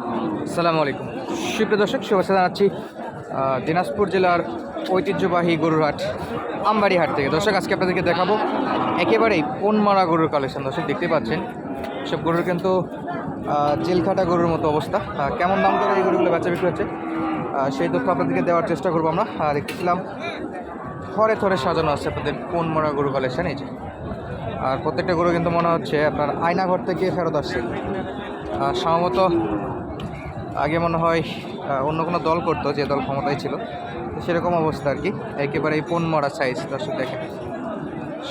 আসসালামু আলাইকুম। সুপ্রিয় দর্শক, শুভেচ্ছা জানাচ্ছি দিনাজপুর জেলার ঐতিহ্যবাহী গরুর হাট আমবাড়ি হাট থেকে। দর্শক, আজকে আপনাদেরকে দেখাবো একেবারেই পোনমারা গরুর কালেকশন। দর্শক, দেখতে পাচ্ছেন, সব গরুর কিন্তু জেলখাটা গরুর মতো অবস্থা। কেমন দাম করে এই গরুগুলো বেচা বিক্রি হচ্ছে? সেই তথ্য আপনাদেরকে দেওয়ার চেষ্টা করব আমরা। আর দেখতেছিলাম থরে থরে সাজানো আছে আপনাদের পোনমারা গরু কালেকশন। এই যে, আর প্রত্যেকটা গরু কিন্তু মনে হচ্ছে আপনার আয়নাঘর থেকে ফেরত আসছে। সম্ভবত আগে মনে হয় অন্য কোনো দল করতো, যে দল ক্ষমতায় ছিল। সেরকম অবস্থা আর কি। একেবারে এই পণ মরা সাইজ দর্শক দেখেন।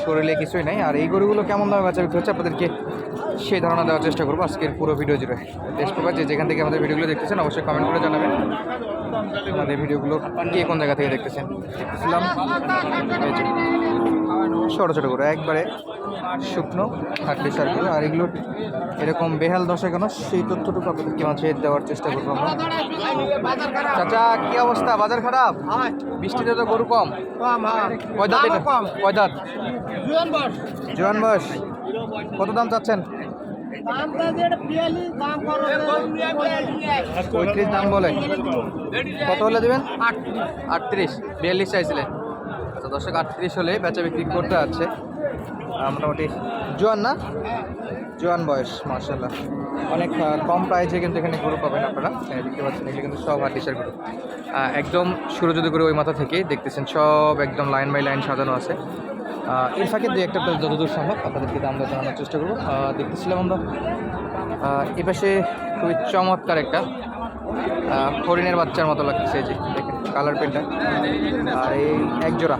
শরীরে কিছুই নাই। আর এই গরুগুলো কেমন দামে বেচা বিক্রি হচ্ছে, আপনাদেরকে সেই ধারণা দেওয়ার চেষ্টা করব আজকের পুরো ভিডিও জুড়ে। দেশ প্রকার যে যেখান থেকে আমাদের ভিডিওগুলো দেখতেছেন, অবশ্যই কমেন্ট করে জানাবেন। আমাদের ভিডিওগুলো কে কোন জায়গা থেকে দেখতেছেন? দেখতেছিলাম। ছোটো ছোটো করে, একবারে শুকনো থাকলে সার করে আর এগুলো এরকম বেহাল দশা কেন? সেই তথ্যটুকু আপনাদেরকে মাঝে দেওয়ার চেষ্টা করব আমরা। চাচা, কি অবস্থা? বাজার খারাপ? বৃষ্টিতে তো গরু কম। কয় দাঁত এটা? কয় দাঁত? জোয়ান বয়স। কত দাম চাচ্ছেন? পঁয়ত্রিশ দাম বলে। কত হলে দেবেন? আটত্রিশ, বিয়াল্লিশ চাইছিলেন। আচ্ছা দর্শক, আটত্রিশ হলে বেচা বিক্রি করতে আছে। মোটামুটি জোয়ান না? জোয়ান বয়স মার্শাল্লাহ অনেক কম প্রাইসে কিন্তু এখানে গরু পাবেন আপনারা। এই দেখতে পাচ্ছেন, এগুলো কিন্তু সব হাটিসার গরু। একদম শুরু যদি করে ওই মাথা থেকে দেখতেছেন, সব একদম লাইন বাই লাইন সাজানো আছে। এর ফাঁকে দু একটা যতদূর সম্ভব আপনাদেরকে দাম জানানোর চেষ্টা করব। দেখতেছিলাম আমরা এ পাশে খুবই চমৎকার একটা হরিণের বাচ্চার মতো লাগতেছে এই যে দেখেন কালার পেনটা আর এই এক জোড়া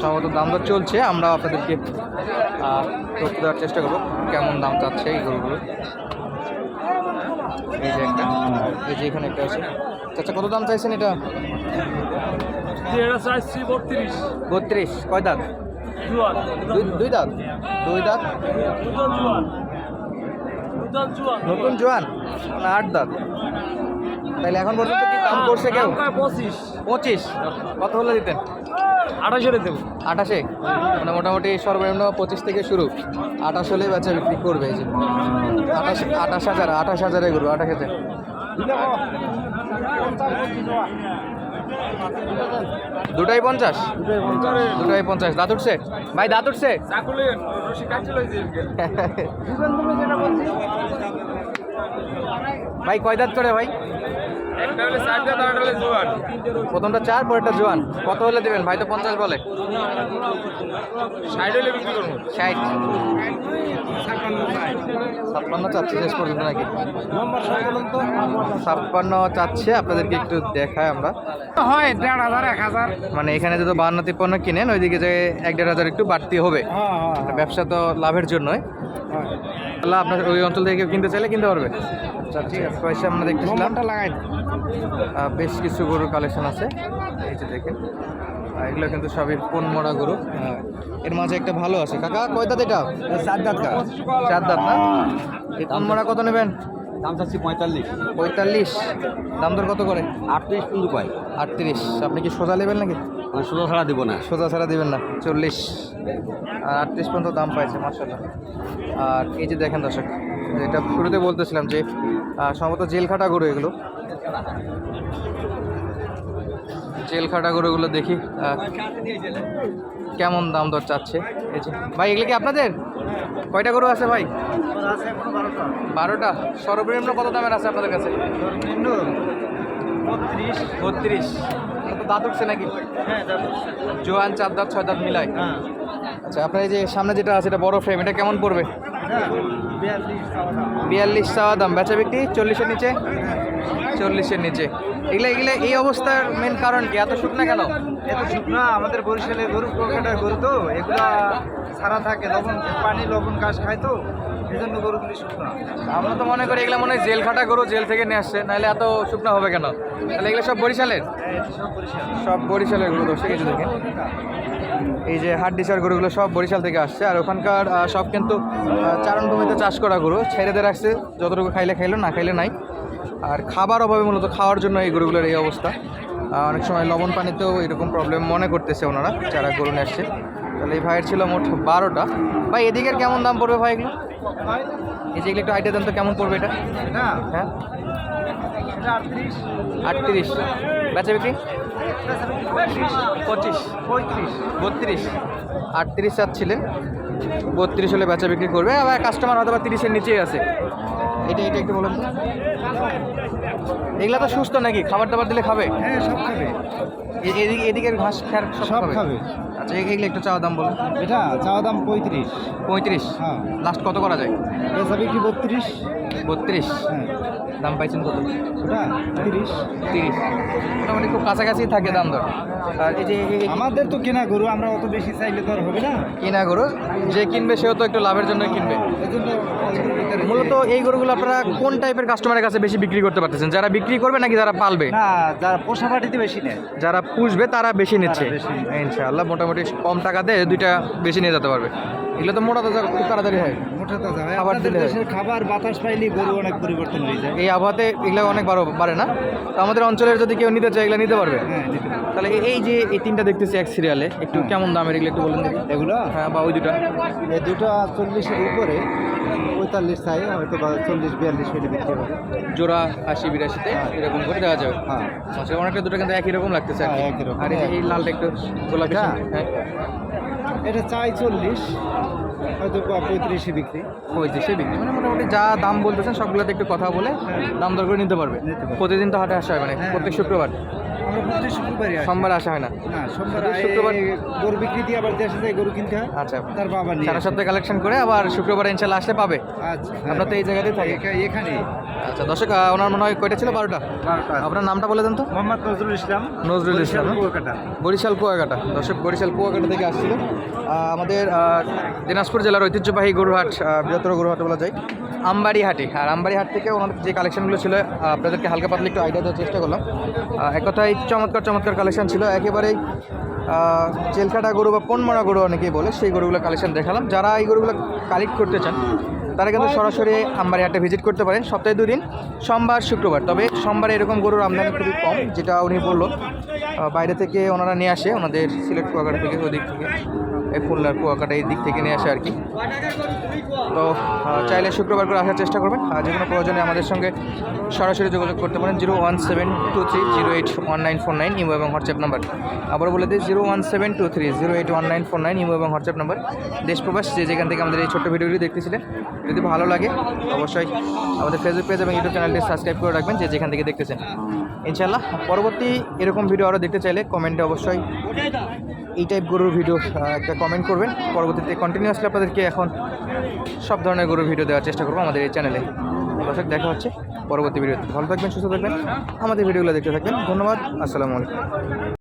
সম্ভবত দাম দর চলছে আমরা আপনাদেরকে তথ্য দেওয়ার চেষ্টা করব কেমন দাম চাচ্ছে এই গরুগুলো। এই যে একটা এই যে এখানে একটা আছে। আচ্ছা কত দাম চাইছেন এটা? বত্রিশ। বত্রিশ কয় দাঁত? দুই দাঁত? দুই দাঁত? নতুন জুয়ান? নতুন জুয়ান নতুন জোয়ান না আট দাঁত। তাহলে এখন পর্যন্ত কি দাম করছে কেউ? পঁচিশ। পঁচিশ? কত হলে দিতেন? আঠাশে দেবো। আঠাশে? মানে মোটামুটি সর্বনিম্ন পঁচিশ থেকে শুরু। আঠাশ হলে বেচা বিক্রি করবে এই যে। আঠাশ আঠাশ হাজার আঠাশ হাজারে গরু আঠাশ হাজার। দুটাই পঞ্চাশ? দুটাই পঞ্চাশ। দাঁত উঠছে? ভাই দাঁত উঠছে? ভাই কয় দাঁত করে ভাই? প্রথমটা চার পরেরটা জোয়ান কত হলে দেবেন ভাই? তো পঞ্চাশ বলে। ষাট হলে বিক্রি করব। ষাট। ছাপ্পান্ন চাচ্ছে শেষ পর্যন্ত নাকি? ছাপ্পান্ন চাচ্ছে আপনাদেরকে একটু দেখায় আমরা। হয় দেড় হাজার এক হাজার। মানে এখানে যদি বান্ন তিপ্পান্ন কিনেন ওইদিকে যে এক দেড় হাজার একটু বাড়তি হবে। হ্যাঁ ব্যবসা তো লাভের জন্যই। আল্লাহ আপনার ওই অঞ্চল থেকে কেউ কিনতে চাইলে কিনতে পারবে। আচ্ছা ঠিক আছে পয়সা আমরা দেখতেছিলাম। লাগাই বেশ কিছু গরুর কালেকশন আছে। এই যে দেখেন। এগুলো কিন্তু সবই কোন মরা গরু। আহ, এর মাঝে একটা ভালো আছে। কাকা কয় দাঁত এটা? চার দাঁত চার দাঁত না? এই কোন মরা কত নেবেন? দাম চাচ্ছি পঁয়তাল্লিশ। পঁয়তাল্লিশ? দাম দর কত করে? আটত্রিশ কিন্তু পাই। আটত্রিশ। আপনি কি সোজা নেবেন নাকি? আমি ষোলো ছাড়া দিব না। সোজা ছাড়া দিবেন না। চল্লিশ। আর আটত্রিশ পর্যন্ত দাম পাইছে মার্শাল্লাহ আর এই যে দেখেন দর্শক এটা শুরুতে বলতেছিলাম যে সম্ভবত জেল খাটা গরু এগুলো। জেল খাটা গরুগুলো দেখি কেমন দাম দর চাচ্ছে? এই যে ভাই এগুলো কি আপনাদের? কয়টা গরু আছে ভাই? বারোটা। সর্বনিম্ন কত দামের আছে আপনাদের কাছে? বত্রিশ। তো দাঁত উঠছে নাকি? জোয়ান চার দাঁত ছয় দাঁত মিলাই আচ্ছা আপনার এই যে সামনে যেটা আছে এটা বড় ফ্রেম এটা কেমন পড়বে? বিয়াল্লিশ চাওয়া দাম। বেচা বিক্রি? চল্লিশের নিচে? চল্লিশের নিচে। এগুলো এগুলো, এই অবস্থার মেন কারণ কি? এত শুকনা কেন? এত শুকনা, আমাদের বরিশালে গরু প্রকারের গরু তো, এগুলা সারা থাকে। লবণ, পানি, লবণ, ঘাস খায় তো এই জন্য গরুগুলি শুকনা। আমরা তো মনে করি এগুলো মনে হয় জেল খাটা গরু, জেল থেকে নিয়ে আসছে, নাহলে এত শুকনা হবে কেন? তাহলে এগুলো সব বরিশালের? সব বরিশালের গরু দর্শক এই দেখেন এই যে হাট ডিসার গরুগুলো সব বরিশাল থেকে আসছে, আর ওখানকার সব কিন্তু চারণভূমিতে চাষ করা গরু, ছেড়ে দিয়ে রাখছে, যতটুকু খাইলে খাইলো, না খাইলে নাই। আর খাবার অভাবে মূলত খাওয়ার জন্য এই গরুগুলোর এই অবস্থা। অনেক সময় লবণ পানিতেও এরকম প্রবলেম মনে করতেছে ওনারা যারা গরু নিয়ে আসছে। তাহলে এই ভাইয়ের ছিল মোট বারোটা। ভাই এদিকের কেমন দাম পড়বে ভাই এগুলো? এই যে এগুলো একটু আইডিয়া দেন তো কেমন পড়বে এটা? হ্যাঁ? আটত্রিশ। আটত্রিশ বেচা বিক্রি? পঁচিশ। পঁয়ত্রিশ। বত্রিশ। আটত্রিশ চাচ্ছিলেন। বত্রিশ হলে বেচা বিক্রি করবে। আবার কাস্টমার হয়তো বা তিরিশের নিচেই আছে। এটা এটা একটু বলুন। এগুলা তো সুস্থ নাকি? খাবার দাবার দিলে খাবে? হ্যাঁ সব খাবে। এদিকে এদিকের ঘাস খ্যার সব খাবে? খাবে। আচ্ছা এগুলো একটু চাওয়া দাম বলুন। এটা চাওয়া দাম পঁয়ত্রিশ। পঁয়ত্রিশ? হ্যাঁ। লাস্ট কত করা যায়? বেচা বিক্রি বত্রিশ? বত্রিশ। হ্যাঁ। দাম পাইছেন কত? তিরিশ। তিরিশ। মোটামুটি খুব কাছাকাছি থাকে দাম দর। আর এই যে আমাদের তো কেনা গরু আমরা অত বেশি চাইলে তো আর হবে না। কিনা গরু যে কিনবে সেও তো একটু লাভের জন্য কিনবে। মূলত এই গরুগুলো আপনারা কোন টাইপের কাস্টমারের কাছে বেশি বিক্রি করতে পারতেছেন? যারা বিক্রি করবে নাকি যারা পালবে? না যারা পোষা পাটিতে বেশি নেয়। যারা পুষবে তারা বেশি নিচ্ছে। ইনশাআল্লাহ মোটামুটি কম টাকাতে দুইটা বেশি নিয়ে যেতে পারবে। এগুলো তো মোটা খুব তাড়াতাড়ি হয়। হয় খাবার হয়। দেশের বাতাস পাইলে গরু অনেক পরিবর্তন হয়ে যায়। এই আবহাওয়াতে এগুলো অনেক বড় বাড়ে না? তো আমাদের অঞ্চলের যদি কেউ নিতে চায় এগুলো নিতে পারবে? হ্যাঁ তাহলে এই- যে এই তিনটা দেখতেছি এক সিরিয়ালে একটু হ্যাঁ। কেমন দামের এগুলো একটু বলুন দেখি। এগুলো? হ্যাঁ বা ওই দুটা। এই দুটো চল্লিশের উপরে পঁয়তাল্লিশ চাই হয়তো বা চল্লিশ বিয়াল্লিশ মিলে বিক্রি হবে। জোড়া আশি বিরাশিতে এরকম করে দেওয়া যাবে। হ্যাঁ। আচ্ছা অনেকটা দুটো কিন্তু একই রকম লাগতেছে হ্যাঁ, একই রকম। আর এই লালটা একটু গোলাপি হ্যাঁ। এটা চাই চল্লিশ। হয়তো পঁয়ত্রিশে বিক্রি। পঁয়ত্রিশে বিক্রি। মানে মোটামুটি যা দাম বলতেছেন সবগুলোতে একটু কথা বলে দাম দর করে নিতে পারবে। প্রতিদিন তো হাটে আসা হয় মানে। প্রত্যেক শুক্রবার। আমরা প্রতি শুক্রবারই আসি। সোমবার আসা হয় না? না সোমবার শুধু শুক্রবার- গরু বিক্রি দিয়ে আবার দেশে যায় গরু কিনতে হয় আচ্ছা। তার বাবা নিয়ে সারা আসে। সপ্তাহে কালেকশন করে আবার শুক্রবার ইনশাল্লাহ আসলে পাবে। আচ্ছা আমরা তো এই জায়গাতেই থাকি। এখানে আচ্ছা দর্শক আহ, ওনার মনে হয় কয়টা ছিল? বারোটা। আপনার নামটা বলে দেন তো। মোহাম্মদ নজরুল ইসলাম নজরুল ইসলাম, হ্যাঁ? কুয়াকাটা। বরিশাল কুয়াকাটা। দর্শক বরিশাল কুয়াকাটা থেকে আসছিল। আহ, আমাদের আহ, দিনাজপুর জেলার ঐতিহ্যবাহী গরুহাট আহ, বৃহত্তর গরুহাট বলা যায়। আমবাড়ি হাটে আর আমবাড়ি হাট থেকে ওনাদের যে কালেকশনগুলো ছিল আহ, আপনাদেরকে হালকা পাতলা একটু আইডিয়া দেওয়ার চেষ্টা করলাম। আহ, এক কথায় চমৎকার চমৎকার কালেকশান ছিল। একেবারেই চেলকাটা গরু বা পনমরা গরু অনেকেই বলে, সেই গরুগুলো কালেকশান দেখালাম। যারা এই গরুগুলো কালেক্ট করতে চান তারা কিন্তু সরাসরি আমবাড়ি হাটে ভিজিট করতে পারেন। সপ্তাহে দুদিন, সোমবার, শুক্রবার। তবে সোমবারে এরকম গরুর আমদানি খুবই কম, যেটা উনি বলল। বাইরে থেকে ওনারা নিয়ে আসে, ওনাদের সিলেট কুয়াকাটা থেকে ওদিক থেকে, এই খুলনার কুয়াকাটা এই দিক থেকে নিয়ে আসে আর কি। তো চাইলে শুক্রবার করে আসার চেষ্টা করবেন। আর যে কোনো প্রয়োজনে আমাদের সঙ্গে সরাসরি যোগাযোগ করতে পারেন, zero one seven two three zero eight one nine four nine, imo এবং হোয়াটসঅ্যাপ নাম্বার। আবার বলে দিই, zero one seven two three zero eight one nine four nine, imo এবং হোয়াটসঅ্যাপ নাম্বার। দেশ প্রবাস, যে যেখান থেকে আমাদের এই ছোট্ট ভিডিওগুলি দেখতেছিলেন যদি ভালো লাগে, অবশ্যই আমাদের ফেসবুক পেজ এবং ইউটিউব চ্যানেলটি সাবস্ক্রাইব করে রাখবেন যে যেখান থেকে দেখতেছেন। ইনশাল্লাহ পরবর্তী এরকম ভিডিও আরও দেখতে চাইলে কমেন্টে অবশ্যই এই টাইপ গরুর ভিডিও একটা কমেন্ট করবেন। পরবর্তীতে কন্টিনিউয়াসলি আপনাদেরকে এখন সব ধরনের গরুর ভিডিও দেওয়ার চেষ্টা করব আমাদের এই চ্যানেলে দর্শক, দেখা হচ্ছে পরবর্তী ভিডিওতে ভালো থাকবেন, সুস্থ থাকবেন। আমাদের ভিডিওগুলো দেখতে থাকবেন। ধন্যবাদ, আসসালামু আলাইকুম।